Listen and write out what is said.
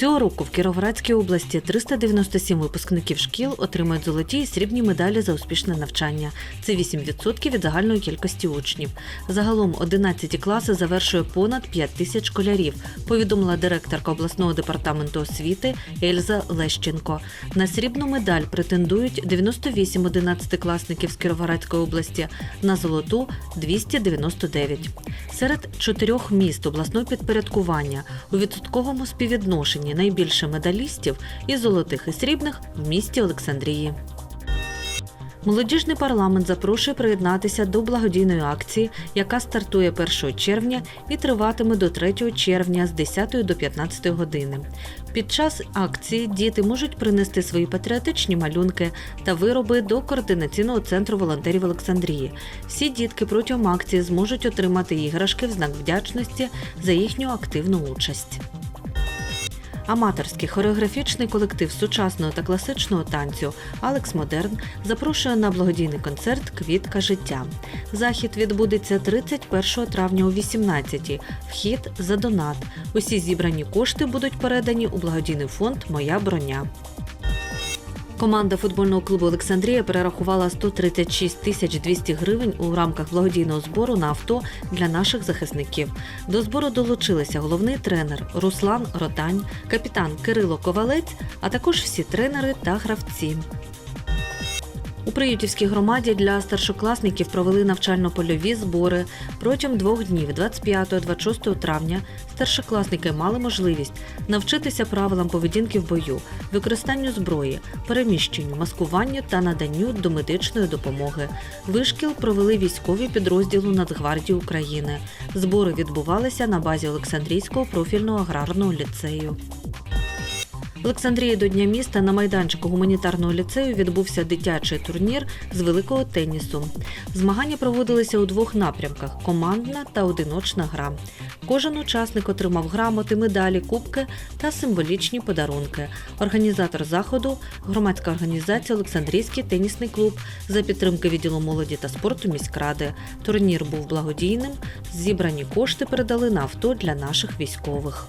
Цього року в Кіровоградській області 397 випускників шкіл отримають золоті і срібні медалі за успішне навчання. Це 8% від загальної кількості учнів. Загалом 11 класи завершує понад 5 тисяч школярів, повідомила директорка обласного департаменту освіти Ельза Лещенко. На срібну медаль претендують 98 11-класників з Кіровоградської області, на золоту 299. Серед чотирьох міст обласного підпорядкування у відсотковому співвідношенні найбільше медалістів і золотих і срібних в місті Олександрії. Молодіжний парламент запрошує приєднатися до благодійної акції, яка стартує 1 червня і триватиме до 3 червня з 10 до 15 години. Під час акції діти можуть принести свої патріотичні малюнки та вироби до координаційного центру волонтерів Олександрії. Всі дітки протягом акції зможуть отримати іграшки в знак вдячності за їхню активну участь. Аматорський хореографічний колектив сучасного та класичного танцю Алекс Модерн запрошує на благодійний концерт Квітка життя. Захід відбудеться 31 травня о 18 Вхід за донат. Усі зібрані кошти будуть передані у благодійний фонд Моя броня. Команда футбольного клубу Олександрія перерахувала 136 тисяч 200 гривень у рамках благодійного збору на авто для наших захисників. До збору долучилися головний тренер Руслан Ротань, капітан Кирило Ковалець, а також всі тренери та гравці. У Приютівській громаді для старшокласників провели навчально-польові збори. Протягом двох днів, 25-26 травня, старшокласники мали можливість навчитися правилам поведінки в бою, використанню зброї, переміщенню, маскуванню та наданню домедичної допомоги. Вишкіл провели військові підрозділу Нацгвардії України. Збори відбувалися на базі Олександрійського профільного аграрного ліцею. Олександрії до Дня міста на майданчику гуманітарного ліцею відбувся дитячий турнір з великого тенісу. Змагання проводилися у двох напрямках: командна та одиночна гра. Кожен учасник отримав грамоти, медалі, кубки та символічні подарунки. Організатор заходу громадська організація Олександрійський тенісний клуб за підтримки відділу молоді та спорту міськради. Турнір був благодійним. Зібрані кошти передали на авто для наших військових.